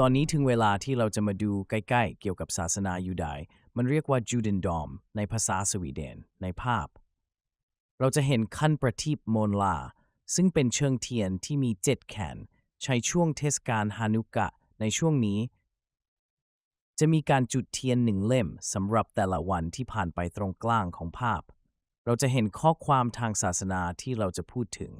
ตอนนี้ถึงเวลาที่เราจะมาดูใกล้ๆ เกี่ยวกับศาสนายูดาย มันเรียกว่าจูเดนดอม ในภาษาสวีเดน ในภาพ เราจะเห็นขั้นประทีปโมนลา ซึ่งเป็นเชิงเทียนที่มีเจ็ดแขน ใช้ช่วงเทศกาลฮานุกะ ในช่วงนี้ จะมีการจุดเทียนหนึ่งเล่มสำหรับแต่ละวันที่ผ่านไปตรงกลางของภาพ เราจะเห็นข้อความทางศาสนาที่เราจะพูดถึง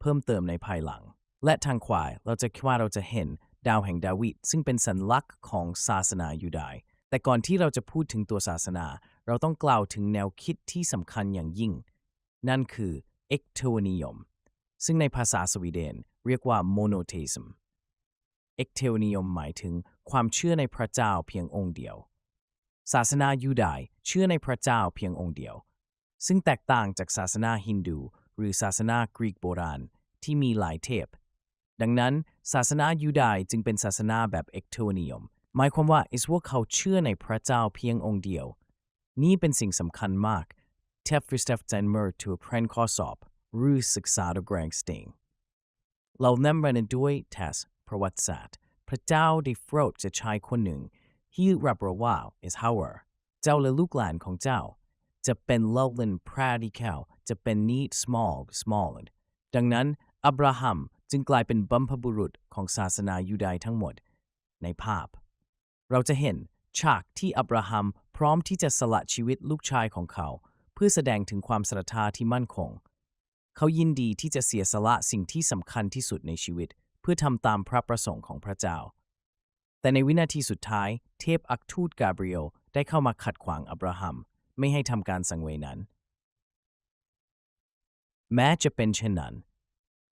เพิ่มเติมในภายหลัง และทางขวาเราจะคิดว่าเราจะเห็น ดาวแห่งดาวิดซึ่งเป็นสัญลักษณ์ของศาสนายูดาย แต่ก่อนที่เราจะพูดถึงตัวศาสนา เราต้องกล่าวถึงแนวคิดที่สำคัญอย่างยิ่ง นั่นคือเอกโทนิยม ซึ่งในภาษาสวีเดนเรียกว่า monotheism เอกเทวนิยมหมายถึงความเชื่อในพระเจ้าเพียงองค์เดียว ศาสนายูดายเชื่อในพระเจ้าเพียงองค์เดียว ซึ่งแตกต่างจากศาสนาฮินดู หรือศาสนากรีกโบราณที่มีหลายเทพ ดังนั้น ศาสนายูดายจึงเป็นศาสนาแบบเอกโทนิยม หมายความว่าอิสว่าเขาเชื่อในพระเจ้าเพียงองค์เดียว นี่เป็นสิ่งสำคัญมากเทฟฟิสเตฟจันเมอร์ทูเพรนขอสอบหรือศึกษาดยแกรงสติงเรานำมาด้วยเทสประวัติศาสตร์ พระเจ้าได้โปรดจะชายคนหนึ่งที่รับรว่า is hour เจ้าและลูกหลานของเจ้า จะเป็น lowland practical จะเป็น need small small ดังนั้นอับราฮัม จึงกลายเป็นบัมพบุรุษของศาสนายูดายทั้งหมด ในภาพ เราจะเห็นฉากที่อับราฮัมพร้อมที่จะสละชีวิตลูกชายของเขา เพื่อแสดงถึงความศรัทธาที่มั่นคง เขายินดีที่จะเสียสละสิ่งที่สำคัญที่สุดในชีวิต เพื่อทำตามพระประสงค์ของพระเจ้า แต่ในวินาทีสุดท้าย เทพอักทูตกาเบรียลได้เข้ามาขัดขวางอับราฮัม ไม่ให้ทำการสังเวยนั้น แม้จะเป็นเช่นนั้น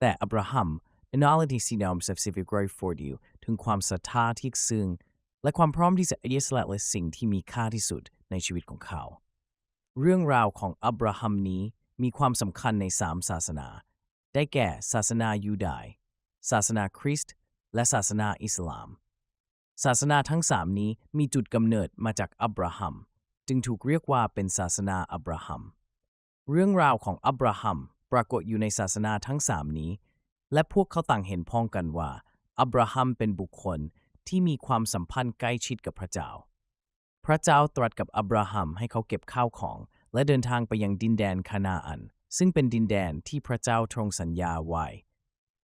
แต่อับราฮัมในนอลที่ซีนอมเซฟซิฟิกรอยฟอร์ดิวถึงความศรัทธาที่ซึ้งและความพร้อมที่จะเอสละและสิ่งที่มีค่าที่สุดในชีวิตของเขา เรื่องราวของอับราฮัมนี้มีความสำคัญในสามศาสนา ได้แก่ศาสนายูดายศาสนาคริสต์และศาสนาอิสลาม ศาสนาทั้งสามนี้มีจุดกำเนิดมาจากอับราฮัม จึงถูกเรียกว่าเป็นศาสนาอับราฮัม เรื่องราวของอับราฮัม ปรากฏอยู่ในศาสนาทั้งสามนี้ และพวกเขาต่างเห็นพ้องกันว่า อับราฮัมเป็นบุคคลที่มีความสัมพันธ์ใกล้ชิดกับพระเจ้า พระเจ้าตรัสกับอับราฮัมให้เขาเก็บข้าวของ และเดินทางไปยังดินแดนคานาอัน ซึ่งเป็นดินแดนที่พระเจ้าทรงสัญญาไว้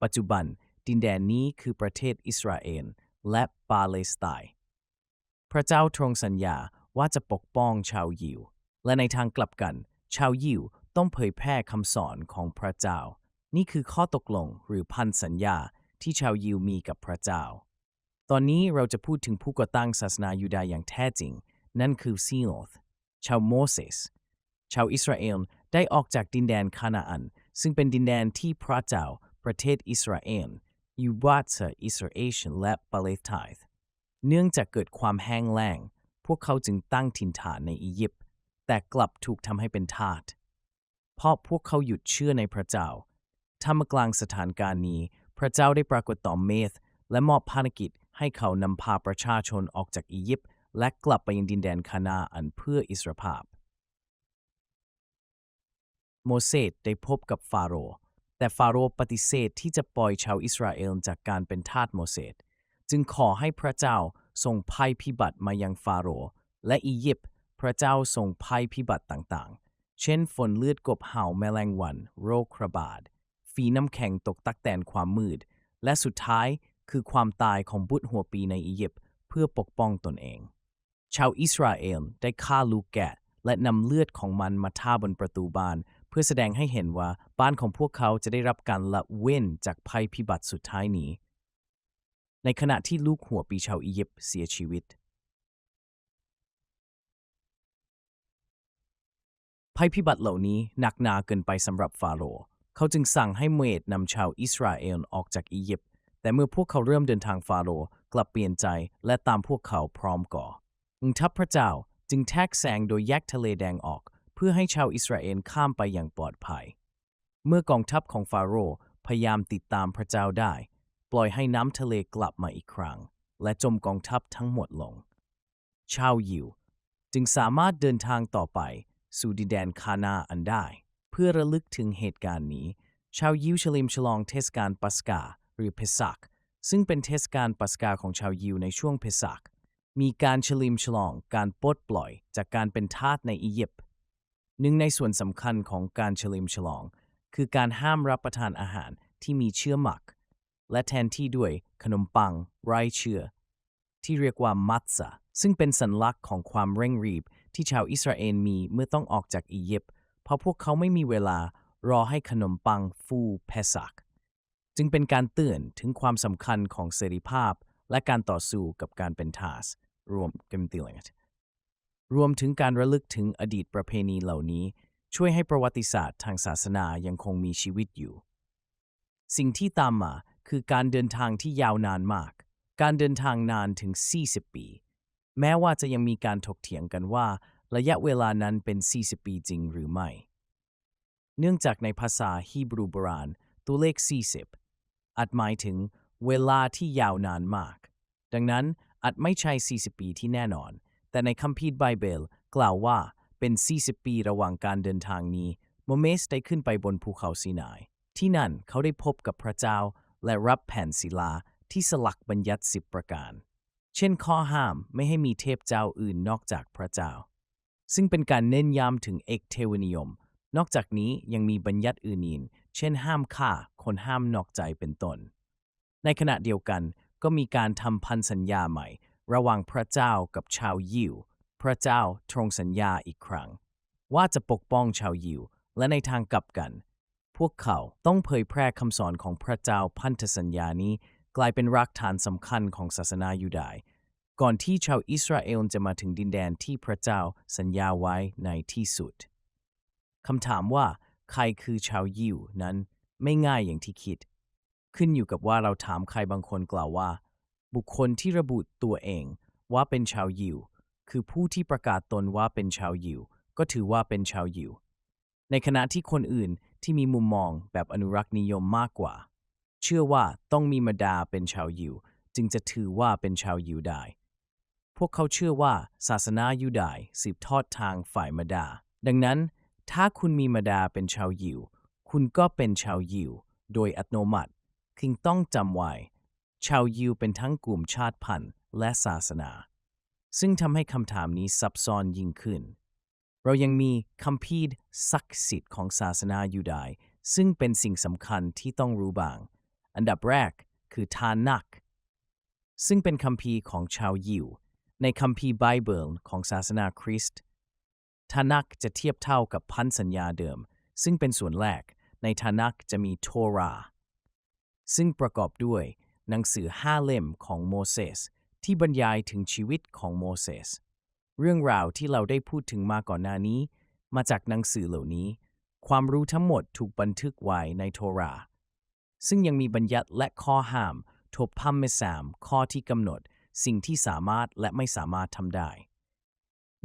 ปัจจุบันดินแดนนี้คือประเทศอิสราเอลและปาเลสไตน์ พระเจ้าทรงสัญญาว่าจะปกป้องชาวยิว และในทางกลับกัน ชาวยิว ต้องเผยแพร่คำสอนของพระเจ้า นี่คือข้อตกลงหรือพันสัญญาที่ชาวยิวมีกับพระเจ้า ตอนนี้เราจะพูดถึงผู้ก่อตั้งศาสนายูดาห์อย่างแท้จริง นั่นคือซีโนธชาวโมเสส ชาวอิสราเอลได้ออกจากดินแดนคานาอัน ซึ่งเป็นดินแดนที่พระเจ้าประเทศอิสราเอลยูวาตอิสราเอลและปาเลสไตน์เนื่องจากเกิดความแห้งแล้ง พวกเขาจึงตั้งถิ่นฐานในอียิปต์แต่กลับถูกทำให้เป็นทาส เพราะพวกเขาหยุดเชื่อในพระเจ้าทำมกลางสถานการณ์นี้ พระเจ้าได้ปรากฏต่อเมธ และมอบภารกิจให้เขานำพาประชาชนออกจากอียิปต์และกลับไปยังดินแดนคานาอันเพื่ออิสรภาพ โมเสสได้พบกับฟาโรห์แต่ฟาโรห์ปฏิเสธที่จะปล่อยชาวอิสราเอลจากการเป็นทาสโมเสสจึงขอให้พระเจ้าส่งภัยพิบัติมายังฟาโรห์และอียิปต์พระเจ้าส่งภัยพิบัติต่างๆ เช่นฝนเลือดกบเห่าแมลงวัน โรคระบาด ฝีน้ำแข็งตกตักแตนความมืด และสุดท้ายคือความตายของบุตรหัวปีในอียิปต์เพื่อปกป้องตนเอง ชาวอิสราเอลได้ฆ่าลูกแกะ และนำเลือดของมันมาท่าบนประตูบ้าน เพื่อแสดงให้เห็นว่าบ้านของพวกเขาจะได้รับการละเว้นจากภัยพิบัติสุดท้ายนี้ ในขณะที่ลูกหัวปีชาวอียิปต์เสียชีวิต ภัยพิบัติเหล่านี้หนักหนาเกินไปสำหรับฟาโรห์เขาจึงสั่งให้เมดนำชาวอิสราเอลออกจากอียิปต์แต่เมื่อพวกเขาเริ่มเดินทางฟาโรห์กลับเปลี่ยนใจและตามพวกเขาพร้อมก่อกองทัพพระเจ้าจึงแทรกแซงโดยแยกทะเลแดงออก เพื่อให้ชาวอิสราเอลข้ามไปอย่างปลอดภัย เมื่อกองทัพของฟาโรห์พยายามติดตามพระเจ้าได้ ปล่อยให้น้ำทะเลกลับมาอีกครั้ง และจมกองทัพทั้งหมดลง ชาวยิวจึงสามารถเดินทางต่อไป สู่ดินแดนคานาอันได้ เพื่อระลึกถึงเหตุการณ์นี้ ชาวยิวเฉลิมฉลองเทศกาลปัสกา หรือเพซัก ซึ่งเป็นเทศกาลปัสกาของชาวยิวในช่วงเพสัก มีการเฉลิมฉลองการปลดปล่อยจากการเป็นทาสในอียิปต์หนึ่งในส่วนสำคัญของการเฉลิมฉลอง คือการห้ามรับประทานอาหารที่มีเชื้อหมัก และแทนที่ด้วยขนมปังไร้เชื้อที่เรียกว่ามัตซะซึ่งเป็นสัญลักษณ์ของความเร่งรีบ ที่ชาวอิสราเอลมีเมื่อต้องออกจากอียิปต์เพราะพวกเขาไม่มีเวลารอให้ขนมปังฟูเพสัก จึงเป็นการเตือนถึงความสำคัญของเสรีภาพ และการต่อสู้กับการเป็นทาส รวมกันติลงรวมถึงการระลึกถึงอดีตประเพณีเหล่านี้ ช่วยให้ประวัติศาสตร์ทางศาสนายังคงมีชีวิตอยู่ สิ่งที่ตามมาคือการเดินทางที่ยาวนานมาก การเดินทางนานถึง 40 ปี แม้ว่าจะยังมีการถกเถียงกันว่า ระยะเวลานั้นเป็น 40 ปีจริงหรือไม่ เนื่องจากในภาษาฮีบรูโบราณ ตัวเลข 40อาจหมายถึงเวลาที่ยาวนานมาก ดังนั้นอาจไม่ใช่ 40 ปีที่แน่นอน แต่ในคัมภีร์ไบเบิลกล่าวว่าเป็น 40 ปีระหว่างการเดินทางนี้โมเมสได้ขึ้นไปบนภูเขาซีนาย ที่นั่นเขาได้พบกับพระเจ้าและรับแผ่นศิลาที่สลักบัญญัติสิบประการ เช่นข้อห้ามไม่ให้มีเทพเจ้าอื่นนอกจากพระเจ้า ซึ่งเป็นการเน้นย้ำถึงเอกเทวนิยม นอกจากนี้ยังมีบัญญัติอื่นๆเช่นห้ามฆ่า คนห้ามนอกใจเป็นต้น ในขณะเดียวกันก็มีการทำพันสัญญาใหม่ ระหว่างพระเจ้ากับชาวยิว พระเจ้าทรงสัญญาอีกครั้ง ว่าจะปกป้องชาวยิว และในทางกลับกัน พวกเขาต้องเผยแพร่คำสอนของพระเจ้าพันธสัญญานี้ กลายเป็นรากฐานสำคัญของศาสนายูดายก่อนที่ชาวอิสราเอลจะมาถึงดินแดนที่พระเจ้าสัญญาไว้ในที่สุดคำถามว่า ใครคือชาวยิวนั้นไม่ง่ายอย่างที่คิด ขึ้นอยู่กับว่าเราถามใครบางคนกล่าวว่า บุคคลที่ระบุตัวเองว่าเป็นชาวยิว คือผู้ที่ประกาศตนว่าเป็นชาวยิว ก็ถือว่าเป็นชาวยิว ในขณะที่คนอื่นที่มีมุมมองแบบอนุรักษ์นิยมมากกว่า เชื่อว่าต้องมีมาดาเป็นชาวยิว จึงจะถือว่าเป็นชาวยิวได้ พวกเขาเชื่อว่าศาสนายูดายสืบทอดทางฝ่ายมาดา ดังนั้นถ้าคุณมีมาดาเป็นชาวยิว คุณก็เป็นชาวยิว โดยอัตโนมัติคิงต้องจำไว้ ชาวยิวเป็นทั้งกลุ่มชาติพันธุ์และศาสนา ซึ่งทำให้คำถามนี้ซับซ้อนยิ่งขึ้น เรายังมีคัมภีร์ศักดิ์สิทธิ์ของศาสนายูดาย ซึ่งเป็นสิ่งสำคัญที่ต้องรู้บาง อันดับแรกคือทานัก ซึ่งเป็นคัมภีร์ของชาวยิว ในคัมภีร์ไบเบิลของศาสนาคริสต์ทานักจะเทียบเท่ากับพันสัญญาเดิม ซึ่งเป็นส่วนแรก ในทานักจะมีโทราซึ่งประกอบด้วย หนังสือห้าเล่มของโมเสสที่บรรยายถึงชีวิตของโมเสสเรื่องราวที่เราได้พูดถึงมาก่อนหน้านี้ มาจากหนังสือเหล่านี้ ความรู้ทั้งหมดถูกบันทึกไว้ในโทรา ซึ่งยังมีบัญญัติและข้อห้ามทบพัมเมสามข้อที่กำหนด สิ่งที่สามารถและไม่สามารถทำได้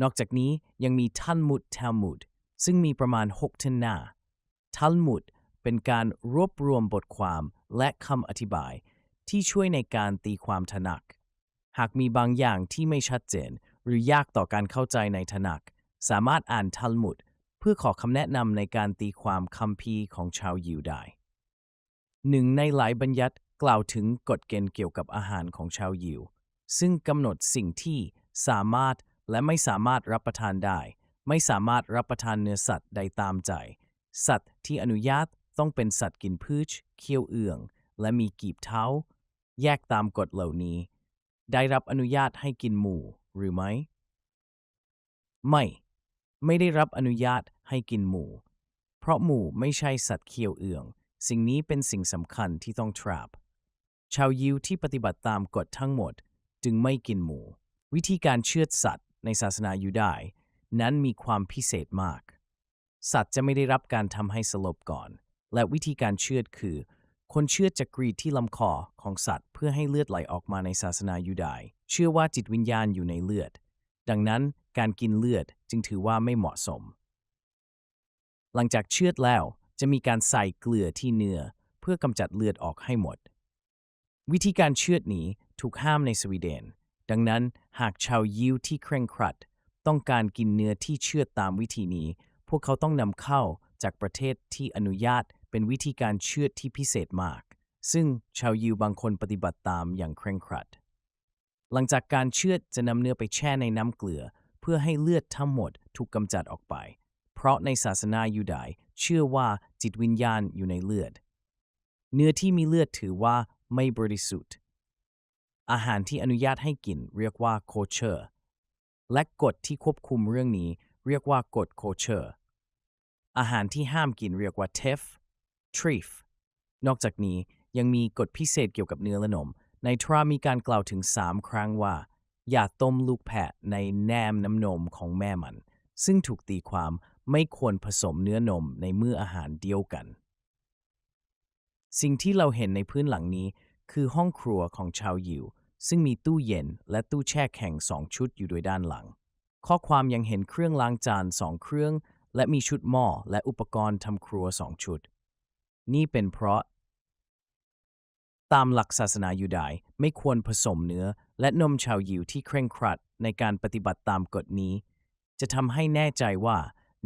นอกจากนี้ยังมีทัลมุดทัลมุดซึ่งมีประมาณ6ทันหน้าทัลมุดเป็นการรวบรวมบทความและคำอธิบาย ที่ช่วยในการตีความทนัก หากมีบางอย่างที่ไม่ชัดเจน หรือยากต่อการเข้าใจในทนัก สามารถอ่านทัลมุดเพื่อขอคำแนะนำในการตีความคัมภีของชาวยิวได้ หนึ่งในหลายบัญญัติกล่าวถึงกฎเกณฑ์เกี่ยวกับอาหารของชาวยิว ซึ่งกำหนดสิ่งที่สามารถและไม่สามารถรับประทานได้ ไม่สามารถรับประทานเนื้อสัตว์ใดตามใจ สัตว์ที่อนุญาตต้องเป็นสัตว์กินพืช เคี้ยวเอื่อง และมีกีบเท้า แยกตามกฎเหล่านี้ ได้รับอนุญาตให้กินหมูหรือไม่ ไม่ ไม่ได้รับอนุญาตให้กินหมู เพราะหมูไม่ใช่สัตว์เคี้ยวเอื่อง สิ่งนี้เป็นสิ่งสำคัญที่ต้องทราบ ชาวยิวที่ปฏิบัติตามกฎทั้งหมดจึงไม่กินหมู วิธีการเชือดสัตว์ในศาสนายูดายนั้นมีความพิเศษมาก สัตว์จะไม่ได้รับการทำให้สลบก่อน และวิธีการเชือดคือ คนเชือดจะกรีดที่ลำคอของสัตว์ เพื่อให้เลือดไหลออกมาในศาสนายูดายเชื่อว่าจิตวิญญาณอยู่ในเลือด ดังนั้นการกินเลือดจึงถือว่าไม่เหมาะสม หลังจากเชือดแล้ว จะมีการใส่เกลือที่เนื้อเพื่อกำจัดเลือดออกให้หมด วิธีการเชือดนี้ถูกห้ามในสวีเดน ดังนั้นหากชาวยิวที่เคร่งครัด ต้องการกินเนื้อที่เชือดตามวิธีนี้ พวกเขาต้องนำเข้าจากประเทศที่อนุญาตเป็นวิธีการเชือดที่พิเศษมาก ซึ่งชาวยิวบางคนปฏิบัติตามอย่างเคร่งครัด หลังจากการเชือดจะนำเนื้อไปแช่ในน้ำเกลือ เพื่อให้เลือดทั้งหมดถูกกำจัดออกไป เพราะในศาสนายูดายเชื่อว่าจิตวิญญาณอยู่ในเลือด เนื้อที่มีเลือดถือว่าไม่บริสุทธิ์ อาหารที่อนุญาตให้กินเรียกว่าโคเชอร์ และกฎที่ควบคุมเรื่องนี้เรียกว่ากฎโคเชอร์ อาหารที่ห้ามกินเรียกว่าเทฟทรีฟ นอกจากนี้ยังมีกฎพิเศษเกี่ยวกับเนื้อและนม ในทรามีการกล่าวถึง3ครั้งว่า อย่าต้มลูกแพะในแนมน้ำนมของแม่มัน ซึ่งถูกตีความ ไม่ควรผสมเนื้อนมในมื้ออาหารเดียวกัน สิ่งที่เราเห็นในพื้นหลังนี้คือห้องครัวของชาวยิว ซึ่งมีตู้เย็นและตู้แช่แข็งสองชุดอยู่โดยด้านหลัง ข้อความยังเห็นเครื่องล้างจานสองเครื่อง และมีชุดหม้อและอุปกรณ์ทำครัวสองชุด นี่เป็นเพราะ ตามหลักศาสนายูดายไม่ควรผสมเนื้อและนมชาวยิวที่เคร่งครัดในการปฏิบัติตามกฎนี้ จะทำให้แน่ใจว่า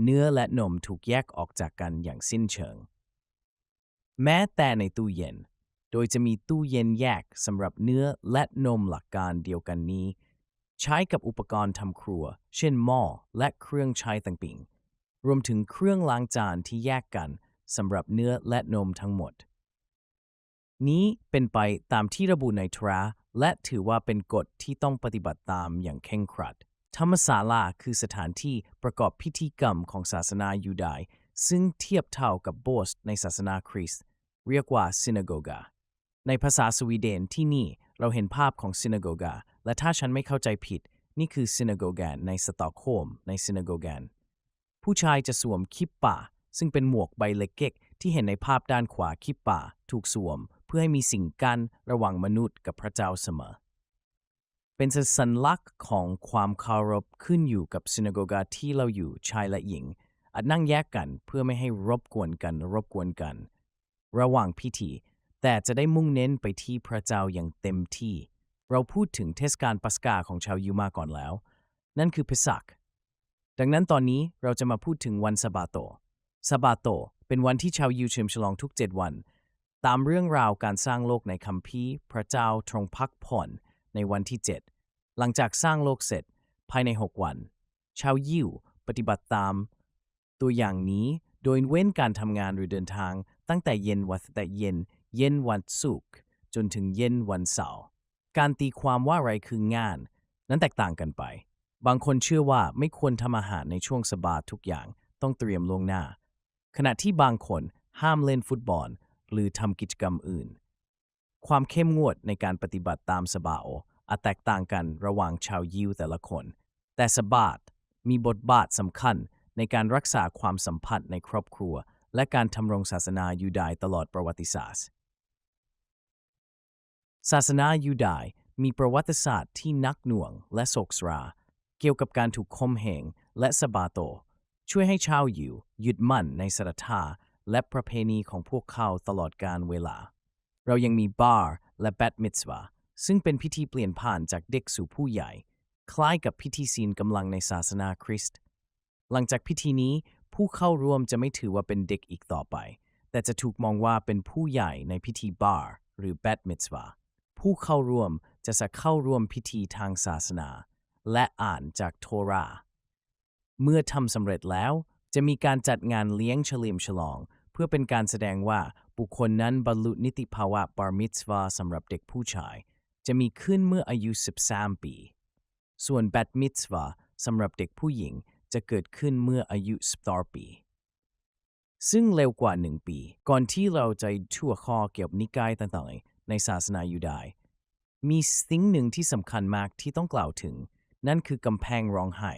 เนื้อและนมถูกแยกออกจากกันอย่างสิ้นเชิง แม้แต่ในตู้เย็น โดยจะมีตู้เย็นแยกสำหรับเนื้อและนมหลักการเดียวกันนี้ ใช้กับอุปกรณ์ทำครัว เช่นหม้อและเครื่องใช้ต่างๆรวมถึงเครื่องล้างจานที่แยกกันสำหรับเนื้อและนมทั้งหมด นี้เป็นไปตามที่ระบุในทราและถือว่าเป็นกฎที่ต้องปฏิบัติตามอย่างเคร่งครัด ธรรมศาลาคือสถานที่ประกอบพิธีกรรมของศาสนายูดายณ์ซึ่งเทียบเท่ากับโบสถ์ในศาสนาคริสต์เรียกว่าซินาโกกาในภาษาสวีเดนที่นี่เราเห็นภาพของซินาโกกาและถ้าฉันไม่เข้าใจผิด นี่คือซินาโกแกนในสตอกโฮล์มในซินาโกแกนผู้ชายจะสวมคิปป่า ซึ่งเป็นหมวกใบเล็กเก็กที่เห็นในภาพด้านขวาคิปป่า ถูกสวม เพื่อให้มีสิ่งกั้นระหว่างมนุษย์กับพระเจ้าเสมอ เป็นสัญลักษณ์ของความเคารพขึ้นอยู่กับซินาโกกาที่เราอยู่ชายและหญิง อาจนั่งแยกกันเพื่อไม่ให้รบกวนกันรบกวนกัน ระหว่างพิธี แต่จะได้มุ่งเน้นไปที่พระเจ้าอย่างเต็มที่ เราพูดถึงเทศกาลปัสกาของชาวยิวมาก่อนแล้ว นั่นคือเพสักดังนั้นตอนนี้เราจะมาพูดถึงวันสะบาโตสะบาโต เป็นวันที่ชาวยิวเฉลิมฉลองทุกเจ็ดวัน ตามเรื่องราวการสร้างโลกในคัมภีร์ พระเจ้าทรงพักผ่อน ในวันที่ 7 หลังจากสร้างโลกเสร็จภายใน 6 วัน ชาวยิวปฏิบัติตาม ตัวอย่างนี้โดยเว้นการทำงานหรือเดินทางตั้งแต่เย็นวันแต่เย็น เย็นวันศุกร์จนถึงเย็นวันเสาร์การตีความว่าอะไรคืองาน นั้นแตกต่างกันไป บางคนเชื่อว่าไม่ควรทำอาหารในช่วงสบาทุกอย่างต้องเตรียมล่วงหน้า ขณะที่บางคนห้ามเล่นฟุตบอล หรือทำกิจกรรมอื่น ความเข้มงวดในการปฏิบัติตามสบาโออาจแตกต่างกันระหว่างชาวยิวแต่ละคน แต่สบาตมีบทบาทสำคัญในการรักษาความสัมพันธ์ในครอบครัว และการทำรงศาสนายูดายตลอดประวัติศาสตร์ ศาสนายูดายมีประวัติศาสตร์ที่นักหน่วงและโศกสรา เกี่ยวกับการถูกคมเหงและสบาโต ช่วยให้ชาวยิวหยึดมั่นในศรัทธาและประเพณีของพวกเขาตลอดการเวลา เรายังมีบาร์และแบทมิทสวาซึ่งเป็นพิธีเปลี่ยนผ่านจากเด็กสู่ผู้ใหญ่ คล้ายกับพิธีศีลกำลังในศาสนาคริสต์ หลังจากพิธีนี้ผู้เข้าร่วมจะไม่ถือว่าเป็นเด็กอีกต่อไป แต่จะถูกมองว่าเป็นผู้ใหญ่ในพิธีบาร์หรือแบทมิทสวาผู้เข้าร่วมจะจะเข้าร่วมพิธีทางศาสนา และอ่านจากโทรา เมื่อทำสำเร็จแล้วจะมีการจัดงานเลี้ยงเฉลิมฉลอง เพื่อเป็นการแสดงว่า บุคคลนั้นบรรลุนิติภาวะบาร์มิทวาสำหรับเด็กผู้ชาย จะมีขึ้นเมื่ออายุ 13 ปี ส่วนแบทมิทวาสำหรับเด็กผู้หญิงจะเกิดขึ้นเมื่ออายุ12ปี ซึ่งเร็วกว่า1ปี ก่อนที่เราจะทั่วข้อเกี่ยวกับนิกายต่างๆในศาสนายูดายมีสิ่งหนึ่งที่สำคัญมากที่ต้องกล่าวถึง นั่นคือกำแพงร้องไห้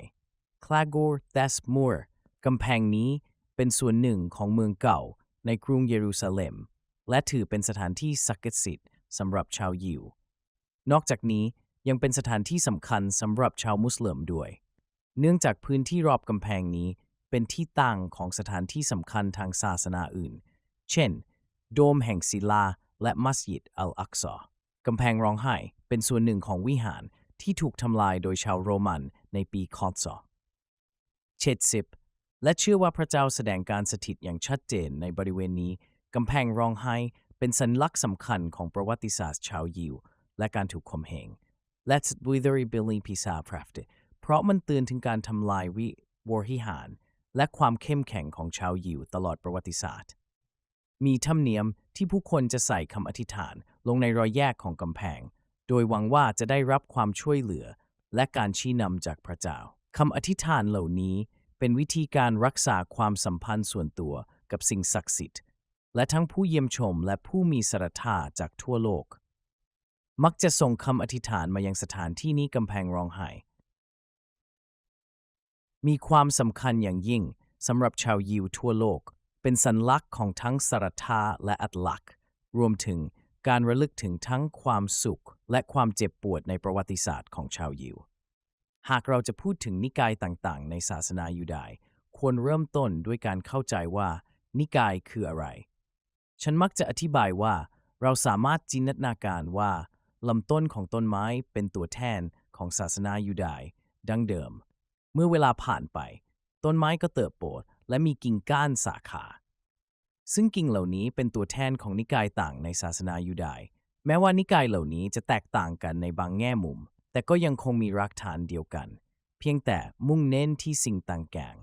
คลากร์เดสมูร์กำแพงนี้เป็นส่วนหนึ่งของเมืองเก่า ในกรุงเยรูซาเล็ม และถือเป็นสถานที่ศักดิ์สิทธิ์สำหรับชาวยิว นอกจากนี้ยังเป็นสถานที่สำคัญสำหรับชาวมุสลิมด้วย เนื่องจากพื้นที่รอบกำแพงนี้เป็นที่ตั้งของสถานที่สำคัญทางศาสนาอื่น เช่น โดมแห่งศิลาและมัสยิดอัลอักซอกำแพงร้องไห้เป็นส่วนหนึ่งของวิหารที่ถูกทำลายโดยชาวโรมันในปีคอตซอเชดสิบ และเชื่อว่าพระเจ้าแสดงการสถิตอย่างชัดเจนในบริเวณนี้ กำแพงรองไห้เป็นสัญลักษณ์สำคัญของประวัติศาสตร์ชาวยิว และการถูกข่มเหง Let's wither building p i s a p r a f t เพราะมันเตือนถึงการทำลายวิวรหิหาร และความเข้มแข็งของชาวยิวตลอดประวัติศาสตร์ มีธรรมเนียมที่ผู้คนจะใส่คำอธิษฐานลงในรอยแยกของกำแพง โดยหวังว่าจะได้รับความช่วยเหลือ และการชี้นำจากพระเจ้าคำอธิษฐานเหล่านี้ เป็นวิธีการรักษาความสัมพันธ์ส่วนตัวกับสิ่งศักดิ์สิทธิ์ และทั้งผู้เยี่ยมชมและผู้มีศรัทธาจากทั่วโลก มักจะส่งคำอธิษฐานมายังสถานที่นี้กำแพงร้องไห้มีความสำคัญอย่างยิ่งสำหรับชาวยิวทั่วโลก เป็นสัญลักษณ์ของทั้งศรัทธาและอัตลักษณ์ รวมถึงการระลึกถึงทั้งความสุขและความเจ็บปวดในประวัติศาสตร์ของชาวยิว หากเราจะพูดถึงนิกายต่างๆ ในศาสนายูดาย ควรเริ่มต้นด้วยการเข้าใจว่า นิกายคืออะไร ฉันมักจะอธิบายว่า เราสามารถจินตนาการว่าลำต้นของต้นไม้เป็นตัวแทนของศาสนายูดายดังเดิม เมื่อเวลาผ่านไป ต้นไม้ก็เติบโตและมีกิ่งก้านสาขา ซึ่งกิ่งเหล่านี้เป็นตัวแทนของนิกายต่างในศาสนายูดาย แม้ว่านิกายเหล่านี้จะแตกต่างกันในบางแง่มุม แต่ก็ยังคงมีรากฐานเดียวกัน เพียงแต่มุ่งเน้นที่สิ่งต่างแกง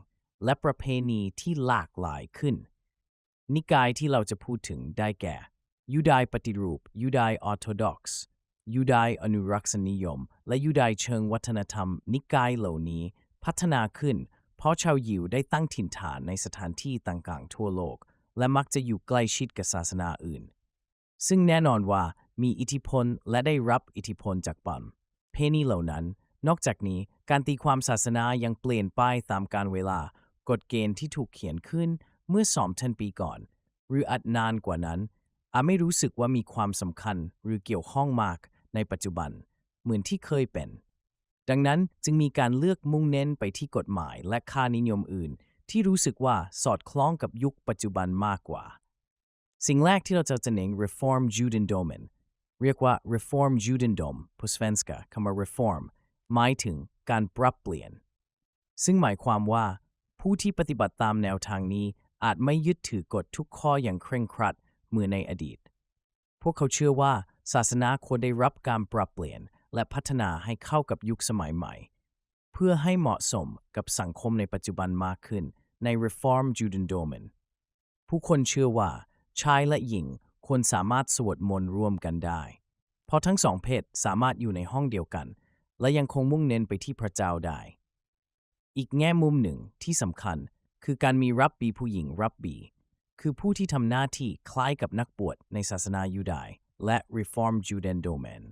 และประเพณีที่หลากหลายขึ้น นิกายที่เราจะพูดถึงได้แก่ ยูดายปฏิรูป ยูดายออร์โธดอกซ์ยูดายอนุรักษนิยม และยูดายเชิงวัฒนธรรม นิกายเหล่านี้พัฒนาขึ้น เพราะชาวยิวได้ตั้งถิ่นฐานในสถานที่ต่างๆ ทั่วโลก และมักจะอยู่ใกล้ชิดกับศาสนาอื่น ซึ่งแน่นอนว่ามีอิทธิพลและได้รับอิทธิพลจากปัม เพณีเหล่านั้น นอกจากนี้การตีความศาสนายังเปลี่ยนไปตามกาลเวลา กฎเกณฑ์ที่ถูกเขียนขึ้นเมื่อสองพันปีก่อน หรืออาจนานกว่านั้น อาจไม่รู้สึกว่ามีความสำคัญหรือเกี่ยวข้องมากในปัจจุบัน เหมือนที่เคยเป็น ดังนั้นจึงมีการเลือกมุ่งเน้นไปที่กฎหมายและค่านิยมอื่น ที่รู้สึกว่าสอดคล้องกับยุคปัจจุบันมากกว่า สิ่งแรกที่เราจะจะเน้น reform judendomen เรียกว่า reform judendom på svenska คำว่า reform หมายถึงการปรับเปลี่ยน ซึ่งหมายความว่า ผู้ที่ปฏิบัติตามแนวทางนี้อาจไม่ยึดถือกฎทุกข้ออย่างเคร่งครัดเหมือนในอดีต พวกเขาเชื่อว่าศาสนาควรได้รับการปรับเปลี่ยนและพัฒนาให้เข้ากับยุคสมัยใหม่ เพื่อให้เหมาะสมกับสังคมในปัจจุบันมากขึ้นใน Reform Judendomen ผู้คนเชื่อว่าชายและหญิง ควรสามารถสวดมนต์ร่วมกันได้ เพราะทั้งสองเพศสามารถอยู่ในห้องเดียวกัน และยังคงมุ่งเน้นไปที่พระเจ้าได้ อีกแง่มุมหนึ่งที่สำคัญคือการมีรับบีผู้หญิงรับบี คือผู้ที่ทำหน้าที่คล้ายกับนักบวชในศาสนายูดายและ Reform Judendomen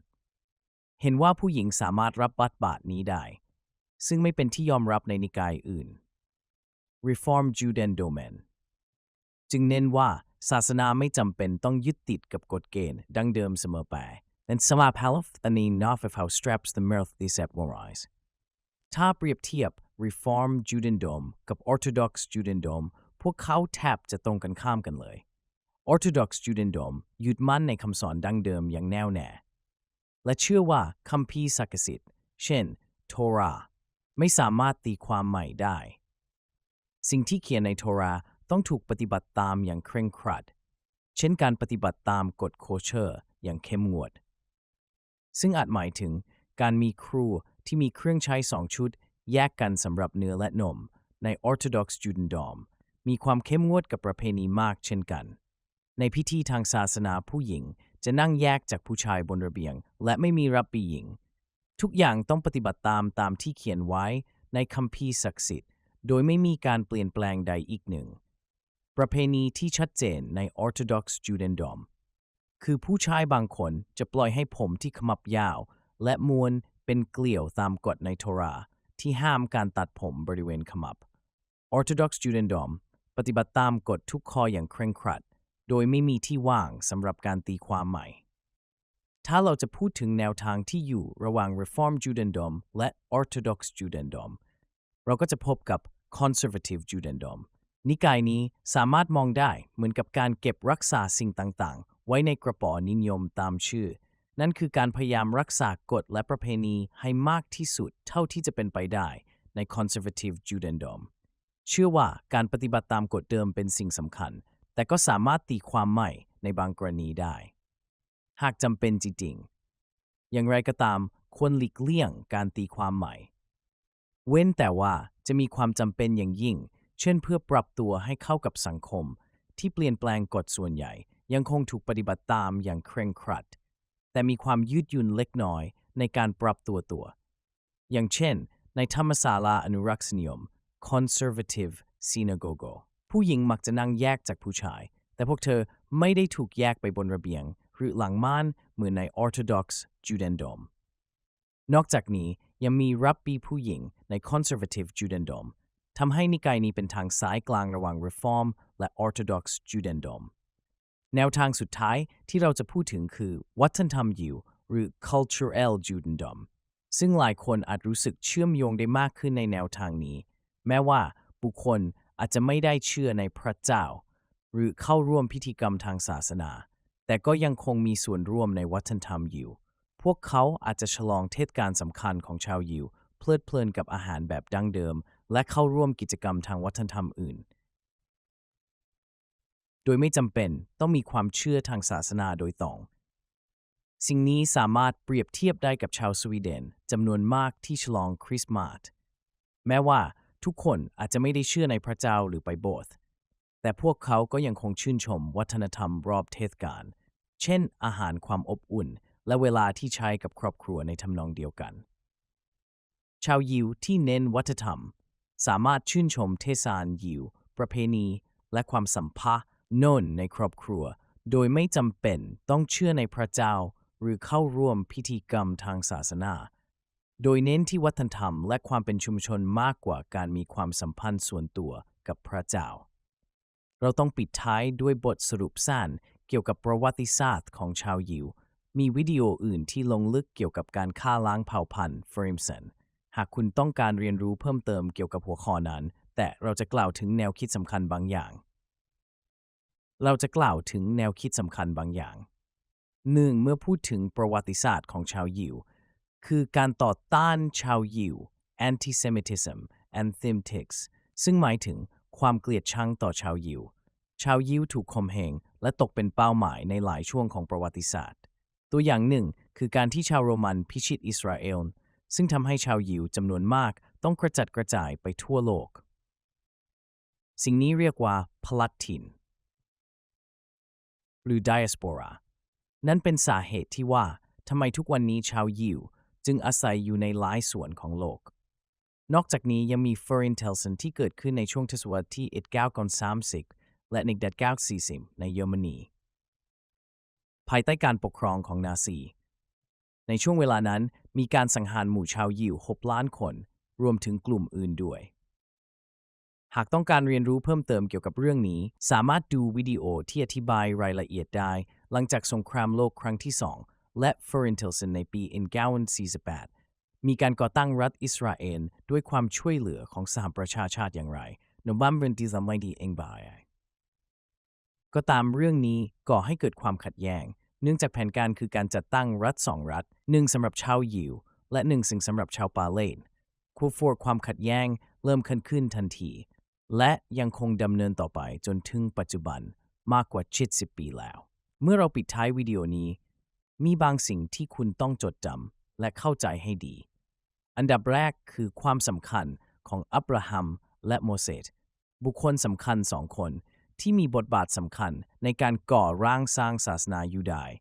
เห็นว่าผู้หญิงสามารถรับบัตรบาทนี้ได้ ซึ่งไม่เป็นที่ยอมรับในนิกายอื่น Reform Judendomen จึงเน้นว่า ศาสนาไม่จำเป็นต้องยึดติดกับกฎเกณฑ์ดังเดิมเสมอไปแต่สมาพาลฟตันนี้นอฟเฟาสตรัปส์ the mirth the set warrise ถ้าเปรียบเทียบ Reform Judendom กับ Orthodox Judendom พวกเขาแทบจะตรงกันข้ามกันเลย Orthodox Judendom ยึดมั่นในคำสอนดังเดิมอย่างแน่วแน่ และเชื่อว่าคัมภีศักดิ์สิทธิ์เช่น โทรา ไม่สามารถตีความใหม่ได้ สิ่งที่เขียนในโทรา ต้องถูกปฏิบัติตามอย่างเคร่งครัด เช่นการปฏิบัติตามกฎโคเชอร์ อย่างเข้มงวด ซึ่งอาจหมายถึงการมีครูที่มีเครื่องใช้สองชุด แยกกันสำหรับเนื้อและนม ใน Orthodox Judendom มีความเข้มงวดกับประเพณีมากเช่นกัน ในพิธีทางศาสนาผู้หญิงจะนั่งแยกจากผู้ชายบนระเบียง และไม่มีรับปีหญิง ทุกอย่างต้องปฏิบัติตามตามที่เขียนไว้ในคัมภีร์ศักดิ์สิทธิ์ โดยไม่มีการเปลี่ยนแปลงใดอีกหนึ่ง ประเพณีที่ชัดเจนใน Orthodox Judendom คือผู้ชายบางคนจะปล่อยให้ผมที่ขมับยาว และมวนเป็นเกลียวตามกฎในโทราที่ห้ามการตัดผมบริเวณขมับ Orthodox Judendom ปฏิบัติตามกฎทุกข้ออย่างเคร่งครัด โดยไม่มีที่ว่างสำหรับการตีความใหม่ ถ้าเราจะพูดถึงแนวทางที่อยู่ระหว่าง Reform Judendom และ Orthodox Judendom เราก็จะพบกับ Conservative Judendom นิกายนี้สามารถมองได้เหมือนกับการเก็บรักษาสิ่งต่างๆ ไว้ในกระป๋อนิยมตามชื่อ นั่นคือการพยายามรักษากฎและประเพณีให้มากที่สุดเท่าที่จะเป็นไปได้ใน Conservative Judendom เชื่อว่าการปฏิบัติตามกฎเดิมเป็นสิ่งสำคัญ แต่ก็สามารถตีความใหม่ในบางกรณีได้ หากจำเป็นจริงๆ อย่างไรก็ตามควรหลีกเลี่ยงการตีความใหม่ เว้นแต่ว่าจะมีความจำเป็นอย่างยิ่ง เช่นเพื่อปรับตัวให้เข้ากับสังคม ที่เปลี่ยนแปลงกฎส่วนใหญ่ ยังคงถูกปฏิบัติตามอย่างเคร่งครัด แต่มีความยืดหยุ่นเล็กน้อยในการปรับตัวตัว อย่างเช่น ในธรรมศาลาอนุรักษนิยม conservative synagogue ผู้หญิงมักจะนั่งแยกจากผู้ชาย แต่พวกเธอไม่ได้ถูกแยกไปบนระเบียง หรือหลังม่านเหมือนใน Orthodox Judendom นอกจากนี้ยังมีรับปีผู้หญิงใน Conservative Judendom ทำให้นิกายนี้เป็นทางสายกลางระหว่าง Reform และ Orthodox Judendom แนวทางสุดท้ายที่เราจะพูดถึงคือ วัฒนธรรมยิวหรือ Cultural Judendom ซึ่งหลายคนอาจรู้สึกเชื่อมโยงได้มากขึ้นในแนวทางนี้ แม้ว่าบุคคลอาจจะไม่ได้เชื่อในพระเจ้า หรือเข้าร่วมพิธีกรรมทางศาสนา แต่ก็ยังคงมีส่วนร่วมในวัฒนธรรมยิว พวกเขาอาจจะฉลองเทศกาลสำคัญของชาวยิว เพลิดเพลินกับอาหารแบบดั้งเดิม และเข้าร่วมกิจกรรมทางวัฒนธรรมอื่น โดยไม่จำเป็นต้องมีความเชื่อทางศาสนาโดยตรงสิ่งนี้สามารถเปรียบเทียบได้กับชาวสวีเดนจำนวนมากที่ฉลองคริสต์มาสแม้ว่าทุกคนอาจจะไม่ได้เชื่อในพระเจ้าหรือไปโบสถ์แต่พวกเขาก็ยังคงชื่นชมวัฒนธรรมรอบเทศกาลเช่น อาหารความอบอุ่น และเวลาที่ใช้กับครอบครัวในทำนองเดียวกัน ชาวยิวที่เน้นวัฒนธรรม สามารถชื่นชมเทศกาลยิว ประเพณี และความสัมพันธ์โน่นในครอบครัว โดยไม่จำเป็นต้องเชื่อในพระเจ้า หรือเข้าร่วมพิธีกรรมทางศาสนา โดยเน้นที่วัฒนธรรมและความเป็นชุมชนมากกว่าการมีความสัมพันธ์ส่วนตัวกับพระเจ้า เราต้องปิดท้ายด้วยบทสรุปสั้นเกี่ยวกับประวัติศาสตร์ของชาวยิว มีวิดีโออื่นที่ลงลึกเกี่ยวกับการฆ่าล้างเผ่าพันธุ์เฟรมสัน หากคุณต้องการเรียนรู้เพิ่มเติมเกี่ยวกับหัวข้อนั้น แต่เราจะกล่าวถึงแนวคิดสำคัญบางอย่าง เราจะกล่าวถึงแนวคิดสำคัญบางอย่างหนึ่งเมื่อพูดถึงประวัติศาสตร์ของชาวยิว คือการต่อต้านชาวยิว antisemitism and t h e m t i c s ซึ่งหมายถึงความเกลียดชังต่อชาวยิว ชาวยิวถูกข่มเหงและตกเป็นเป้าหมายในหลายช่วงของประวัติศาสตร์ ตัวอย่างหนึ่งคือการที่ชาวโรมันพิชิตอิสราเอล ซึ่งทำให้ชาวยิวจำนวนมากต้องกระจัดกระจายไปทั่วโลก สิ่งนี้เรียกว่าพลัดถิ่นหรือ diaspora นั่นเป็นสาเหตุที่ว่าทำไมทุกวันนี้ชาวยิวจึงอาศัยอยู่ในหลายส่วนของโลก นอกจากนี้ยังมีเฟอร์อินเทลสันที่เกิดขึ้นในช่วงทศวรรษที่1930 และ1940 ในเยอรมนี ภายใต้การปกครองของนาซี ในช่วงเวลานั้น มีการสังหารหมู่ชาวยิว 6 ล้านคน รวมถึงกลุ่มอื่นด้วย หากต้องการเรียนรู้เพิ่มเติมเกี่ยวกับเรื่องนี้ สามารถดูวิดีโอที่อธิบายรายละเอียดได้ หลังจากสงครามโลกครั้งที่ 2 และเฟอร์อินเทลสันในปี 1948 มีการก่อตั้งรัฐอิสราเอลด้วยความช่วยเหลือของสหประชาชาติอย่างไรนบัมเบนติซาไม่ดีเองบายก็ตามเรื่องนี้ก่อให้เกิดความขัดแย้ง เนื่องจากแผนการคือการจัดตั้งรัฐสองรัฐหนึ่งสำหรับชาวยิว และหนึ่งสิ่งสำหรับชาวปาเลนคูฟอร์ความขัดแย้งเริ่มขึ้นขึ้นทันที และยังคงดำเนินต่อไปจนถึงปัจจุบันมากกว่า 70 ปีแล้ว เมื่อเราปิดท้ายวิดีโอนี้ มีบางสิ่งที่คุณต้องจดจำและเข้าใจให้ดี อันดับแรกคือความสำคัญของอับราฮัมและโมเสสบุคคลสำคัญสองคน ที่มีบทบาทสำคัญในการก่อร่างสร้างศาสนายูดาย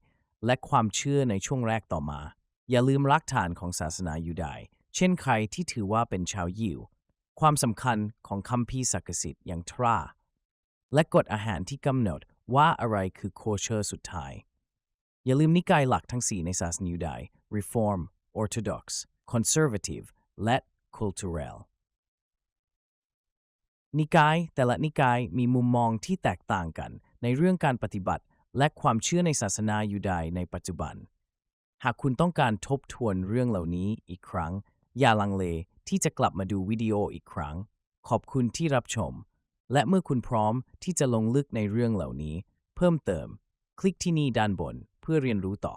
และความเชื่อในช่วงแรกต่อมา อย่าลืมรากฐานของศาสนายูดายเช่นใครที่ถือว่าเป็นชาวยิว ความสำคัญของคัมภีร์ศักดิ์สิทธิ์อย่างทรา และกฎอาหารที่กำหนดว่าอะไรคือโคเชอร์สุดท้าย อย่าลืมนิกายหลักทั้ง4ในศาสนายูดาย Reform Orthodox Conservative และ Cultural นิกายแต่ละนิกายมีมุมมองที่แตกต่างกัน ในเรื่องการปฏิบัติ และความเชื่อในศาสนายูดายในปัจจุบัน หากคุณต้องการทบทวนเรื่องเหล่านี้อีกครั้ง อย่าลังเลที่จะกลับมาดูวิดีโออีกครั้ง ขอบคุณที่รับชม และเมื่อคุณพร้อมที่จะลงลึกในเรื่องเหล่านี้ เพิ่มเติม คลิกที่นี่ด้านบนเพื่อเรียนรู้ต่อ